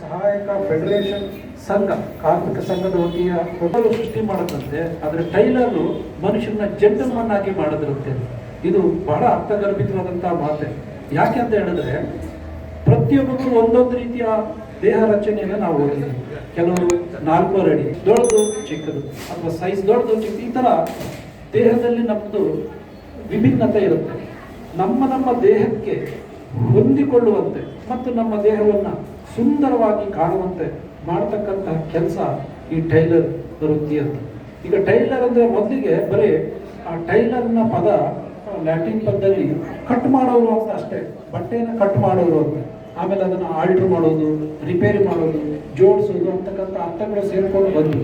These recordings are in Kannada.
ಸಹಾಯಕ ಫೆಡರೇಷನ್ ಸಂಘ, ಕಾರ್ಮಿಕ ಸಂಘದ ವತಿಯ ಹೊಟ್ಟಲು ಸೃಷ್ಟಿ ಮಾಡದಂತೆ ಆದರೆ ಟೈಲರು ಮನುಷ್ಯನ ಜೆಂಟಲ್ಮನ್ ಆಗಿ ಇದು ಬಹಳ ಅರ್ಥಗರ್ಭಿತವಾದಂತಹ ಮಾತೆ. ಯಾಕೆ ಅಂತ ಹೇಳಿದ್ರೆ, ಪ್ರತಿಯೊಬ್ಬರು ಒಂದೊಂದು ರೀತಿಯ ದೇಹ ರಚನೆಯನ್ನು ನಾವು ಓದಿದ್ದೀವಿ ಕೆಲವರು ನಾಲ್ಕೂವರೆ ಅಡಿ, ದೊಡ್ಡದು, ಚಿಕ್ಕದು, ಅಥವಾ ಸೈಜ್ ದೊಡ್ಡದು, ಚಿಕ್ಕದು, ಈ ಥರ ದೇಹದಲ್ಲಿ ನಮ್ಮದು ವಿಭಿನ್ನತೆ ಇರುತ್ತೆ. ನಮ್ಮ ನಮ್ಮ ದೇಹಕ್ಕೆ ಹೊಂದಿಕೊಳ್ಳುವಂತೆ ಮತ್ತು ನಮ್ಮ ದೇಹವನ್ನು ಸುಂದರವಾಗಿ ಕಾಣುವಂತೆ ಮಾಡ್ತಕ್ಕಂತಹ ಕೆಲಸ ಈ ಟೈಲರ್ ವೃತ್ತಿ ಅಂತ. ಈಗ ಟೈಲರ್ ಅಂದ್ರೆ ಮೊದಲಿಗೆ ಬರೀ ಆ ಟೈಲರ್ನ ಪದ ಲ್ಯಾಟಿನ್ ಪದದಲ್ಲಿ ಕಟ್ ಮಾಡೋರು ಅಂತ ಅಷ್ಟೇ ಬಟ್ಟೆಯನ್ನು ಕಟ್ ಮಾಡೋರು ಅಂತ. ಆಮೇಲೆ ಅದನ್ನು ಆಲ್ಟ್ರ್ ಮಾಡೋದು, ರಿಪೇರಿ ಮಾಡೋದು, ಜೋಡಿಸೋದು ಅಂತಕ್ಕಂಥ ಅರ್ಥಗಳು ಸೇರಿಕೊಂಡು ಬಂದು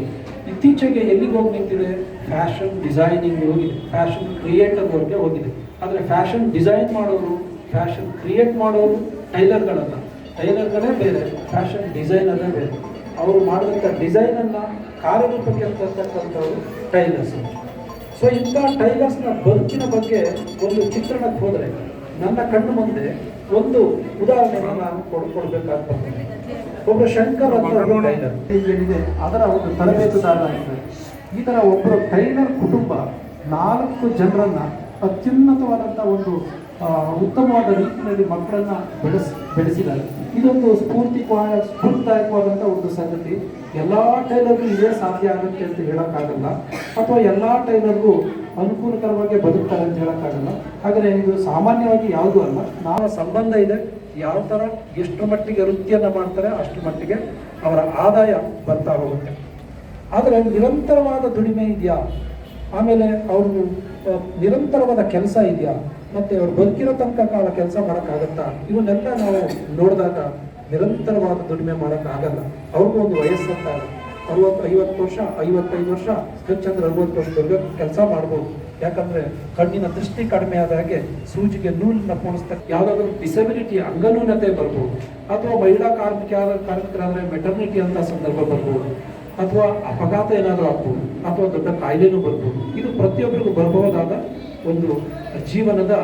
ಇತ್ತೀಚೆಗೆ ಎಲ್ಲಿಗೆ ಹೋಗಿ ನಿಂತಿದೆ? ಫ್ಯಾಷನ್ ಡಿಸೈನಿಂಗ್ ಹೋಗಿದೆ, ಫ್ಯಾಷನ್ ಕ್ರಿಯೇಟರ್ವರೆಗೆ ಹೋಗಿದೆ. ಆದರೆ ಫ್ಯಾಷನ್ ಡಿಸೈನ್ ಮಾಡೋರು, ಫ್ಯಾಷನ್ ಕ್ರಿಯೇಟ್ ಮಾಡೋರು ಟೈಲರ್ಗಳಲ್ಲ. ಟೈಲರ್ಗಳೇ ಬೇರೆ ಫ್ಯಾಷನ್ ಡಿಸೈನರೇ ಬೇರೆ. ಅವರು ಮಾಡಿದಂಥ ಡಿಸೈನನ್ನು ಕಾರ್ಯರೂಪಕ್ಕೆ ತರ್ತಕ್ಕಂಥವ್ರು ಟೈಲರ್ಸ್. ಸೊ ಇಂಥ ಟೈಲರ್ಸ್ನ ಬದುಕಿನ ಬಗ್ಗೆ ಒಂದು ಚಿತ್ರಣಕ್ಕೆ ಹೋದರೆ ನನ್ನ ಕಣ್ಣು ಮುಂದೆ ಒಂದು ಉದಾಹರಣೆಯನ್ನು ನಾನು ಕೊಡ್ಕೊಡ್ಬೇಕಾಗ್ತದೆ ಒಬ್ಬ ಶಂಕರ್ ಟೈಲರ್. ಏನಿದೆ ಅದರ ಒಂದು ತರಬೇತುದಾರ ಇದ್ದಾರೆ ಈ ಥರ ಒಬ್ಬರು ಟೈಲರ್ ಕುಟುಂಬ ನಾಲ್ಕು ಜನರನ್ನ ಅತ್ಯುನ್ನತವಾದಂಥ ಒಂದು ಉತ್ತಮವಾದ ರೀತಿಯಲ್ಲಿ ಮಕ್ಕಳನ್ನ ಬೆಳೆಸ್, ಬೆಳೆಸಿದ್ದಾರೆ. ಇದೊಂದು ಸ್ಫೂರ್ತಿ ಸ್ಫೂರ್ತಿದಾಯಕವಾದಂಥ ಒಂದು ಸಂಗತಿ. ಎಲ್ಲ ಟೈಲರ್ಗೂ ಇದೇ ಸಾಧ್ಯ ಆಗುತ್ತೆ ಅಂತ ಹೇಳೋಕ್ಕಾಗಲ್ಲ. ಅಥವಾ ಎಲ್ಲ ಟೈಲರ್ಗೂ ಅನುಕೂಲಕರವಾಗಿ ಬದುಕ್ತಾರೆ ಅಂತ ಹೇಳೋಕ್ಕಾಗಲ್ಲ. ಆದರೆ ಇದು ಸಾಮಾನ್ಯವಾಗಿ ಯಾವುದೂ ಅಲ್ಲ. ನಾವು ಸಂಬಂಧ ಇದೆ. ಯಾವ ಥರ ಎಷ್ಟು ಮಟ್ಟಿಗೆ ವೃತ್ತಿಯನ್ನು ಮಾಡ್ತಾರೆ ಅಷ್ಟು ಮಟ್ಟಿಗೆ ಅವರ ಆದಾಯ ಬರ್ತಾ ಹೋಗುತ್ತೆ. ಆದರೆ ನಿರಂತರವಾದ ದುಡಿಮೆ ಇದೆಯಾ? ಆಮೇಲೆ ಅವರು ನಿರಂತರವಾದ ಕೆಲಸ ಇದೆಯಾ? ಮತ್ತೆ ಅವ್ರು ಬದುಕಿರೋ ತನಕ ಕಾಲ ಕೆಲಸ ಮಾಡೋಕ್ಕಾಗತ್ತಾ? ಇವನ್ನೆಲ್ಲ ನಾವು ನೋಡಿದಾಗ ನಿರಂತರವಾದ ದುಡಿಮೆ ಮಾಡೋಕ್ಕಾಗಲ್ಲ. ಅವ್ರಿಗೂ ಒಂದು ವಯಸ್ಸಂತ ಅರವತ್ತು, ಐವತ್ತು ವರ್ಷ, ಐವತ್ತೈದು ವರ್ಷ ಹೆಚ್ಚಂದ್ರೆ ಅರವತ್ತು ವರ್ಷದವರೆಗೆ ಕೆಲಸ ಮಾಡ್ಬೋದು. ಯಾಕಂದ್ರೆ ಕಣ್ಣಿನ ದೃಷ್ಟಿ ಕಡಿಮೆ ಆದ ಹಾಗೆ ಸೂಜಿಗೆ ನೂಲನ್ನ ಪೋಣಿಸ್ತಾ ಯಾವುದಾದ್ರೂ ಡಿಸಬಿಲಿಟಿ ಅಂಗನೂನತೆ ಬರ್ಬೋದು. ಅಥವಾ ಮಹಿಳಾ ಕಾರ್ಮಿಕ, ಕಾರ್ಮಿಕರಾದ್ರೆ ಮೆಟರ್ನಿಟಿ ಅಂತ ಸಂದರ್ಭ ಬರ್ಬೋದು. ಅಥವಾ ಅಪಘಾತ ಏನಾದರೂ ಆಗ್ಬೋದು. ಅಥವಾ ದೊಡ್ಡ ಕಾಯಿಲೆನೂ ಬರ್ಬೋದು. ಇದು ಪ್ರತಿಯೊಬ್ಬರಿಗೂ ಬರಬಹುದಾದ ಒಂದು ಜೀವನದ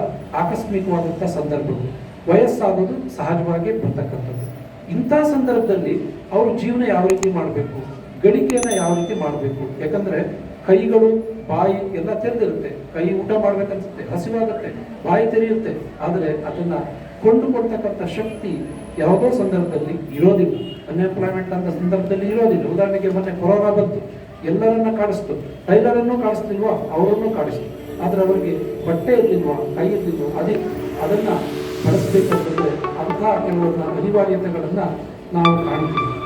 ಆಕಸ್ಮಿಕವಾದಂಥ ಸಂದರ್ಭಗಳು. ವಯಸ್ಸಾಗೋದು ಸಹಜವಾಗಿ ಬರ್ತಕ್ಕಂಥದ್ದು. ಇಂಥ ಸಂದರ್ಭದಲ್ಲಿ ಅವರು ಜೀವನ ಯಾವ ರೀತಿ ಮಾಡಬೇಕು? ಗಳಿಕೆಯನ್ನು ಯಾವ ರೀತಿ ಮಾಡಬೇಕು? ಯಾಕಂದ್ರೆ ಕೈಗಳು, ಬಾಯಿ ಎಲ್ಲ ತೆರೆದಿರುತ್ತೆ. ಕೈ ಊಟ ಮಾಡ್ಬೇಕನ್ಸುತ್ತೆ, ಹಸಿವಾಗುತ್ತೆ, ಬಾಯಿ ತೆರೆಯುತ್ತೆ. ಆದರೆ ಅದನ್ನು ಕೊಂಡುಕೊಡ್ತಕ್ಕಂಥ ಶಕ್ತಿ ಯಾವುದೋ ಸಂದರ್ಭದಲ್ಲಿ ಇರೋದಿಲ್ಲ. ಅನ್ಎಂಪ್ಲಾಯ್ಮೆಂಟ್ ಅಂತ ಸಂದರ್ಭದಲ್ಲಿ ಇರೋದಿಲ್ಲ. ಉದಾಹರಣೆಗೆ ಮೊನ್ನೆ ಕೊರೋನಾ ಬಂತು. ಎಲ್ಲರನ್ನ ಕಾಡಿಸ್ತು ಟೈಲರನ್ನು ಕಾಡಿಸ್ತಿಲ್ವಾ ಅವರನ್ನು ಕಾಡಿಸ್ತು ಆದ್ರೆ ಅವರಿಗೆ ಬಟ್ಟೆ ಇರ್ಲಿಲ್ವಾ ಕೈ ಇರ್ಲಿಲ್ವಾ ಅದೇ ಅದನ್ನು ಬಳಸಬೇಕಂತಂದರೆ ಅಂತಹ ಕೆಲವೊಂದು ಅನಿವಾರ್ಯತೆಗಳನ್ನು ನಾವು ಕಾಣ್ತೀವಿ.